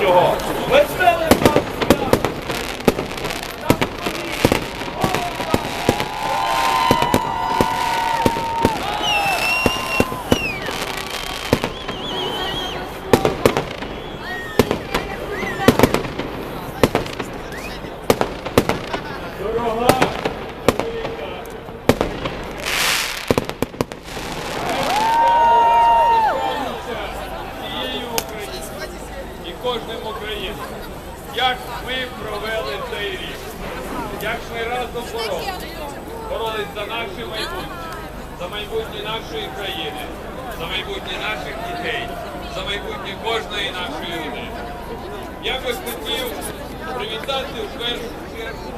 майбутнього. Веселих вам свят! Дорога велика цією Україною і кожним українцем. Як ми провели цей рік, як ми разом боролися, боролись за наше майбутнє, за майбутнє нашої країни, за майбутнє наших дітей, за кожної нашої людини. Я би хотів привітати в першу чергу.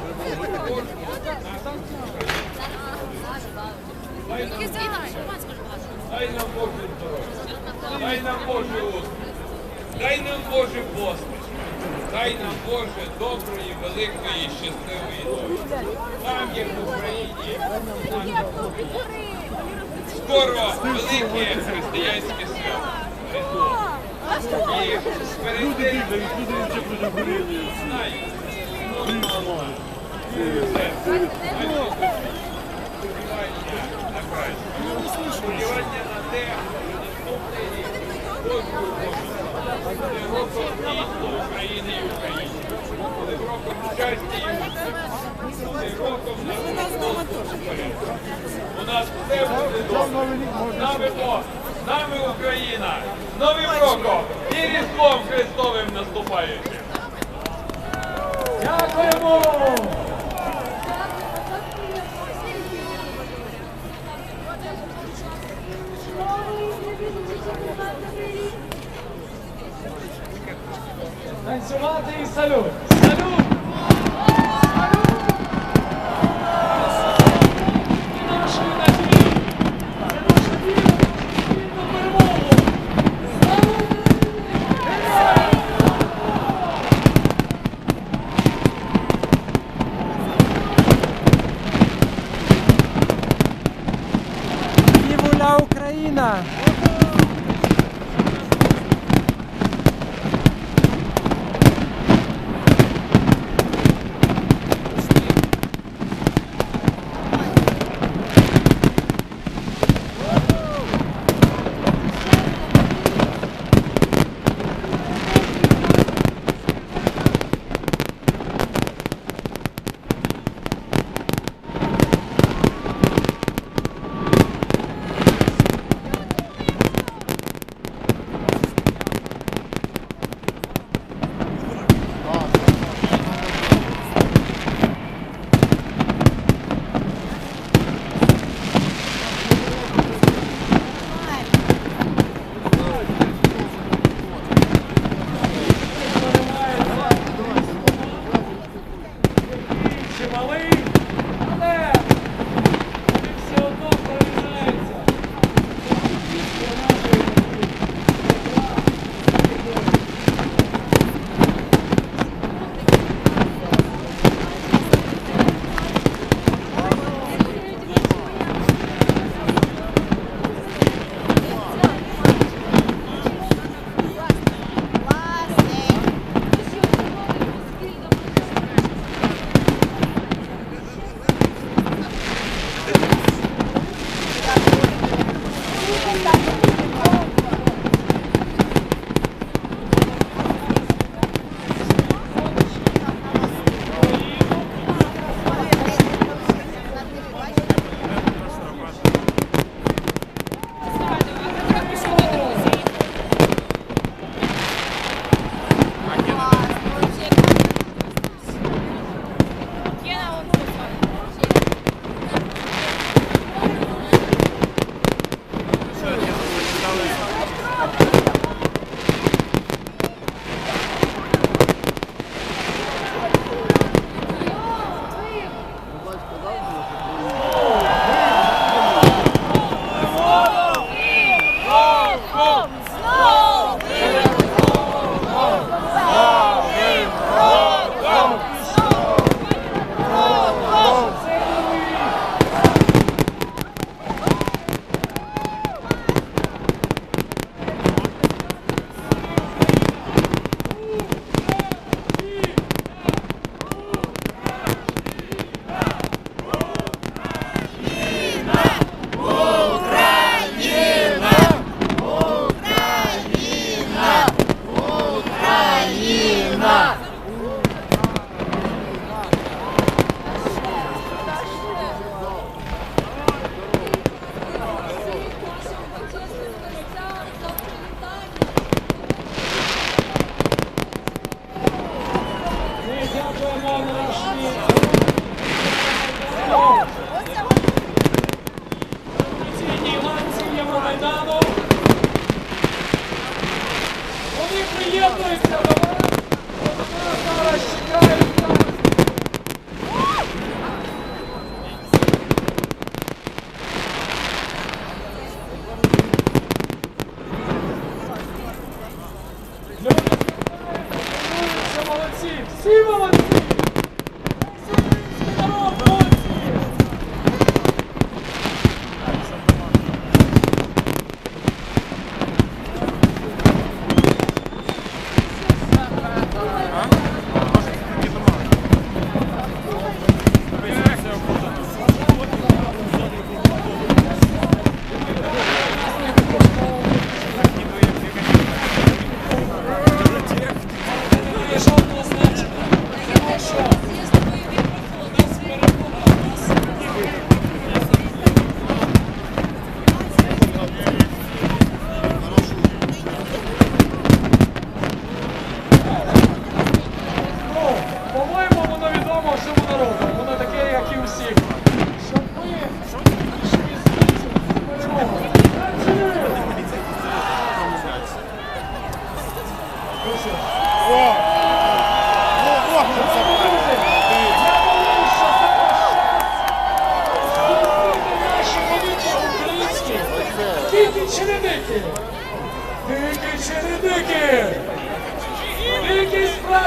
Дай нам Боже здоров'я, дай нам Боже успіх, дай нам Боже посмішки, дай нам Боже доброї, великої, щасливої долі. Там, як в Україні, скоро велике християнське свято. Різдво. І перед тим, знаю, сподівання на те, що наступний України і України. І роком. У нас нами Бог, нами Україна. Новим роком і Різдвом Христовим наступаючим. Дякуємо! Танцювати і! Салют!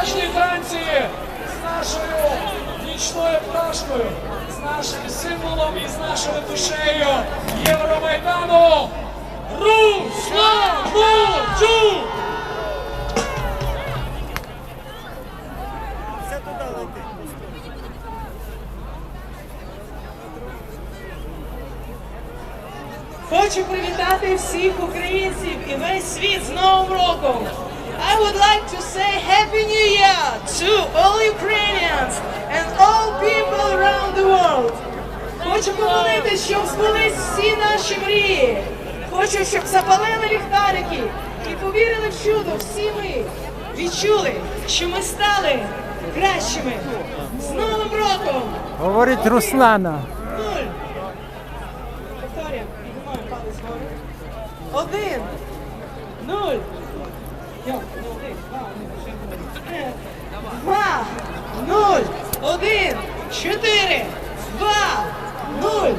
Дикі танці з нашою нічною пташкою, з нашим символом і з нашою душею Євромайдану. Руслану! Хочу привітати всіх українців і весь світ з Новим роком. I would like to say Happy New Year to all Ukrainians and all people around the world. Хочу помолити, щоб збулись всі наші мрії. Хочу, щоб запалили ліхтарики і повірили в чудо всі ми. Відчули, що ми стали кращими. З Новим роком! Говорить Руслана. Нуль. Повторюємо. Один. Нуль. Йо, ну, один, два, один, ще один. Два. Нуль. Один. Чотири. Два. Нуль.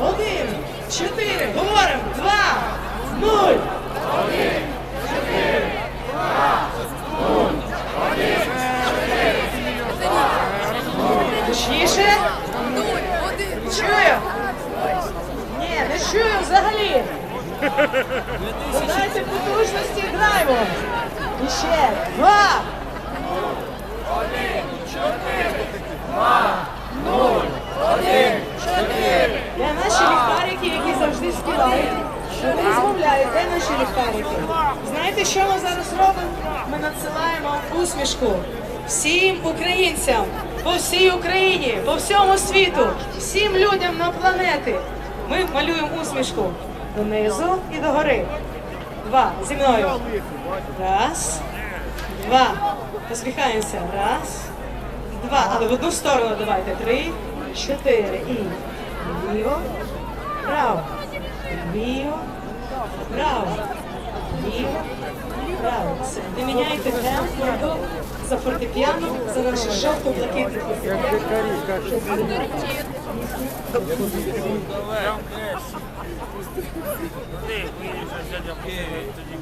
Один. Чотири. Говоримо. Два. Нуль. Гучніше. Чую. Ні, не чую взагалі. Додайте потужності граємо. І ще два. Один чотири. Один чотири. Де наші ліхтарики, які завжди співають? Вони розмовляють, де наші ліхтарики? Знаєте, що ми зараз робимо? Ми надсилаємо усмішку всім українцям по всій Україні, по всьому світу, всім людям на планети. Ми малюємо усмішку донизу і догори. Два. Зі мною. Раз. Два. Посміхаємося. Раз. Два. Але в одну сторону давайте. Три, чотири. І ліво. Право. Ліво. Право. Ліво. Право. Не міняйте темп. За фортепіано, за наше жовто-блакитне фортепіано. Давай. Ти виїжджай, дядя, тоді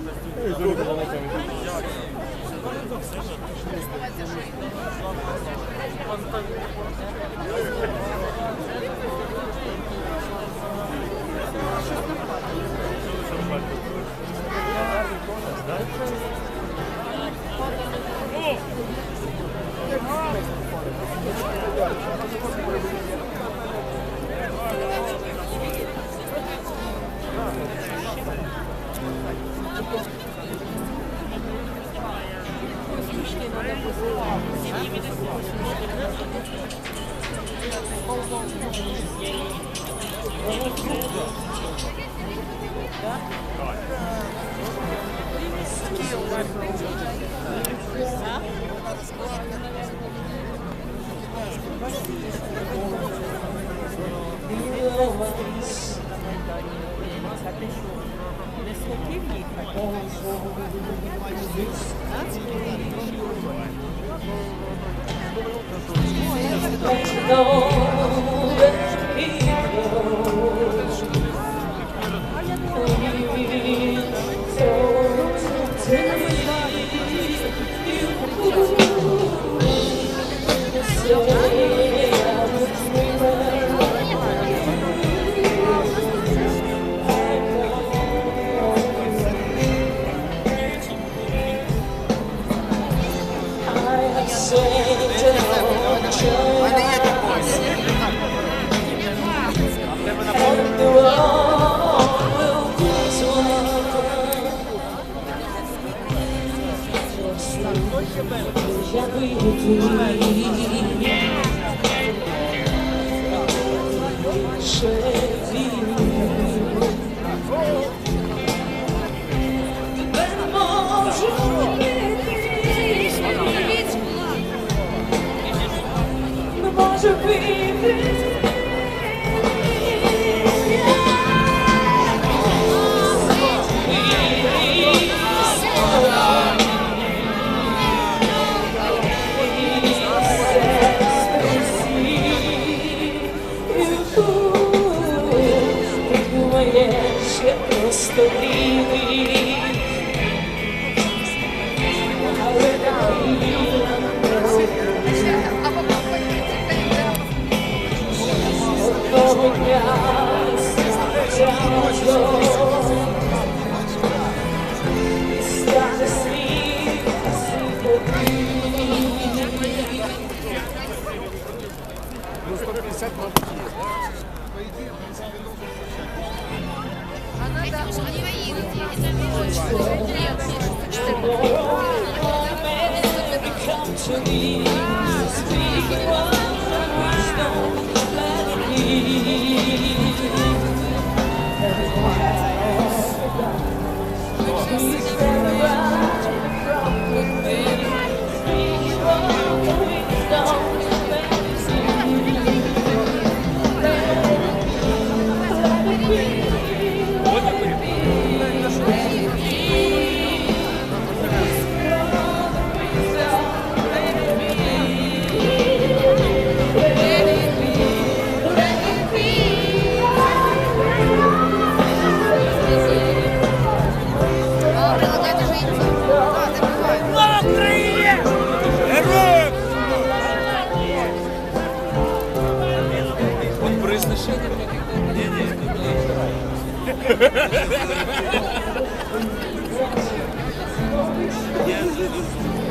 О!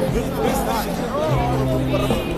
Ви знаєте.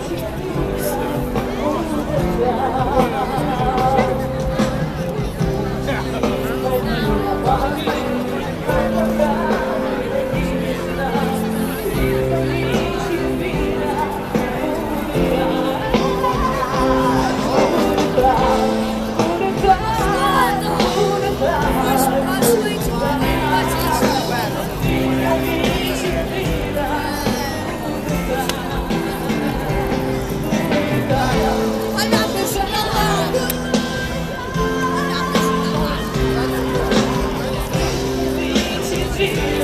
Наші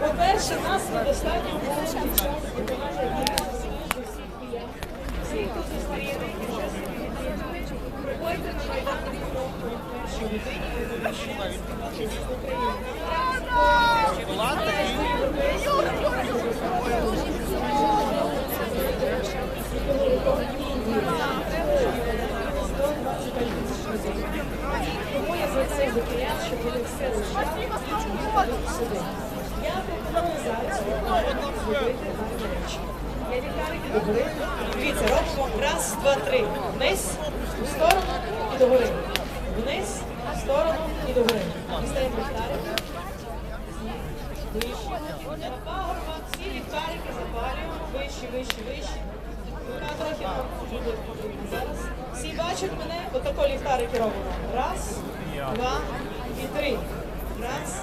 По-перше, нас недостатньо час. Всі, хто зустріли приходьте на що. Тому я звертаюся до киян, щоб вони все лишали Дивіться, робимо раз, два, три. Вниз, у сторону і догори. Вниз, в сторону і догори. Дістаємо ліхтарики. Вище. На пагорба всі ліхтарики запалюємо. Вище, вище, вище. Рука трохи зараз. Всі бачать мене, отако ліхтарики робимо. Раз, два і три. Раз,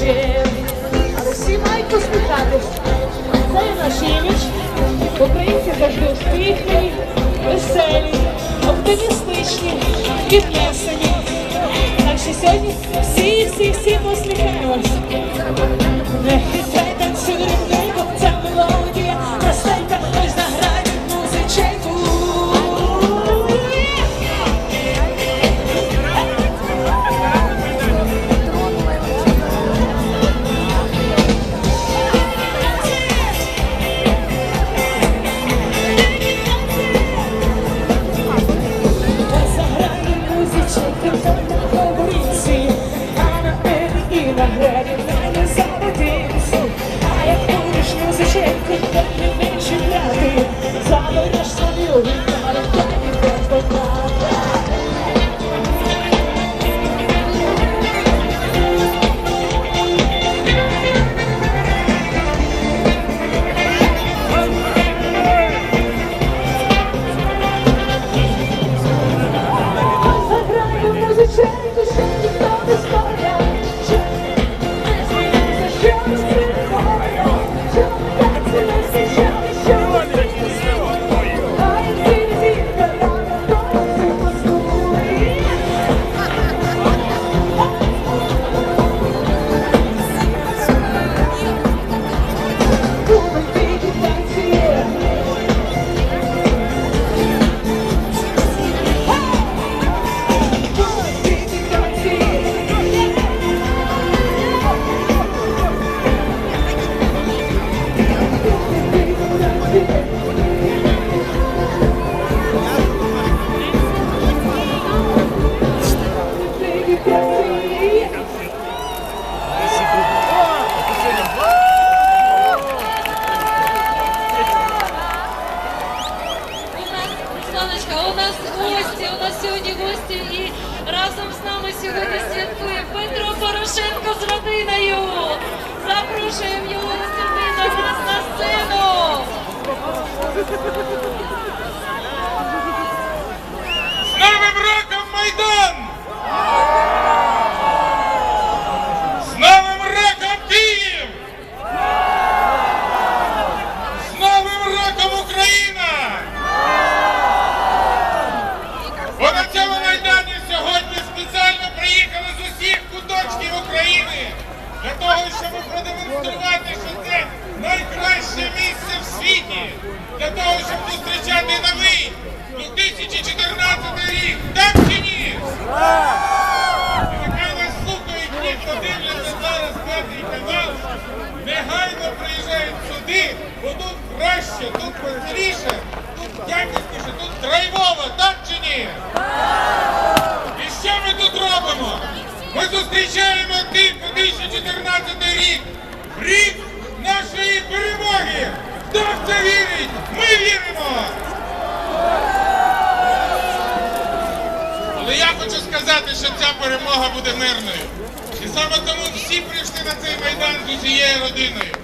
Але всі мають посміхатись. Це є наш імідж. Українці завжди успішні, веселі, оптимістичні, піднесені. Так що сьогодні всі, всі, всі посміхаємось. Гості і разом з нами сьогодні святкує Петро Порошенко з родиною. Запрошуємо його сюди до нас на сцену. Новим роком Майдан! Зустрічати новий 2014 рік. Так чи ні? Нехай нас слухають ті, зараз п'ятий канал, негайно приїжджають сюди, бо тут краще, тут веселіше, тут якісніше, тут драйвово, так чи ні? І що ми тут робимо? Ми зустрічаємо 2014 рік, рік нашої перемоги. Хто в це вірить? Ми! Але я хочу сказати, що ця перемога буде мирною. І саме тому всі прийшли на цей майдан з усією родиною.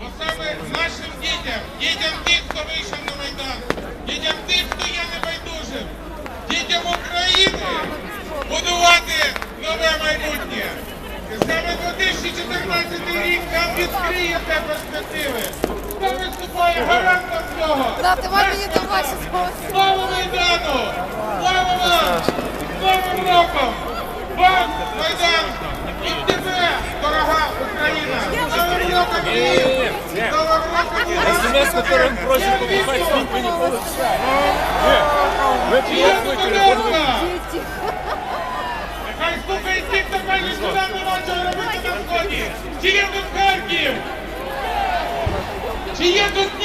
Бо саме нашим дітям, дітям тих, хто вийшов на майдан, дітям тих, хто є небайдужим, дітям України будувати нове майбутнє. І саме 2014 рік нам відкриє те перспективи. Виступає гарантом цього? Дати вам мені до ваші Слава Майдану! Слава вам! З Новим роком! Вам, Майдан! І тебе, дорога Україна! З Новим роком! З Новим роком! СМС, которым просит покупать вы не Нехай слухають ті, хто що нам нема чого робити на сході! Тут Харків? Чи є тут Дніпро?